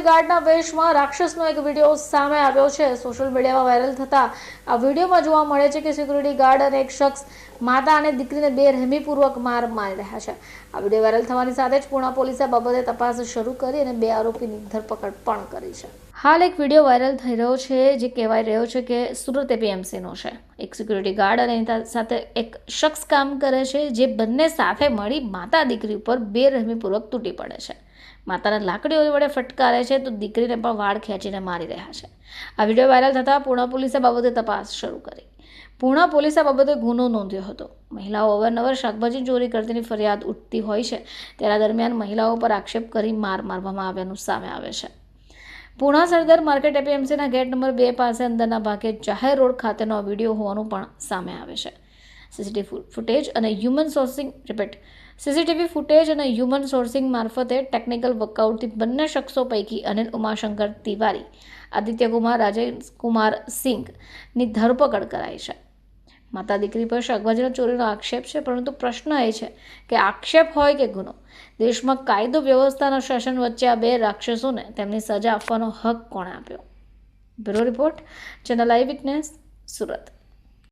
Security ગાર્ડના વેશમાં રાક્ષસનો એક video સામે આવ્યો છે. સોશિયલ મીડિયામાં વાયરલ થતા આ વિડીયોમાં જોવા મળે છે કે સિક્યુરિટી ગાર્ડ અને એક શખ્સ માતા અને દીકરીને બે રહેમીપૂર્વક માર મારી રહ્યા છે. આ વીડિયો વાયરલ થવાની સાથે જ પૂણા પોલીસે બાબતે તપાસ શરૂ કરી અને બે આરોપીની ધરપકડ પણ કરી છે. હાલ એક વીડિયો વાયરલ થઈ રહ્યો છે, જે કહેવાય રહ્યો છે કે સુરત એપીએમસીનો છે. એક સિક્યુરિટી ગાર્ડ અને એની સાથે એક શખ્સ કામ કરે છે, જે બંને સાથે મળી માતા દીકરી ઉપર બેરહમીપૂર્વક તૂટી પડે છે. માતાને લાકડીઓ વડે ફટકારે છે, તો દીકરીને પણ વાળ ખેંચીને મારી રહ્યા છે. આ વીડિયો વાયરલ થતાં પૂર્ણ પોલીસે બાબતે તપાસ શરૂ કરી. પૂર્ણ પોલીસે આ બાબતે ગુનો નોંધ્યો હતો. મહિલાઓ અવારનવાર શાકભાજી ચોરી કરતીની ફરિયાદ ઉઠતી હોય છે. ત્યારે દરમિયાન મહિલાઓ પર આક્ષેપ કરી માર મારવામાં આવ્યાનું સામે આવે છે. પૂણા સરદાર માર્કેટ એપીએમસીના ગેટ નંબર બે પાસે અંદરના ભાગે જાહેર રોડ ખાતેનો વીડિયો હોવાનું પણ સામે આવે છે. સીસીટીવી ફૂટેજ અને human sourcing, repeat, CCTV footage અને હ્યુમન સોર્સિંગ મારફતે ટેકનિકલ વર્કઆઉટથી બંને શખ્સો પૈકી અનિલ ઉમાશંકર તિવારી, આદિત્ય કુમાર, રાજેશ કુમાર સિંઘની ધરપકડ કરાઈ છે. માતા દીકરી પર શાકભાજીના ચોરીનો આક્ષેપ છે, પરંતુ પ્રશ્ન એ છે કે આક્ષેપ હોય કે ગુનો? દેશમાં કાયદો વ્યવસ્થાના શાસન વચ્ચે આ બે રાક્ષસોને તેમની સજા આપવાનો હક કોણે આપ્યો? Bureau report, channel eyewitness Surat.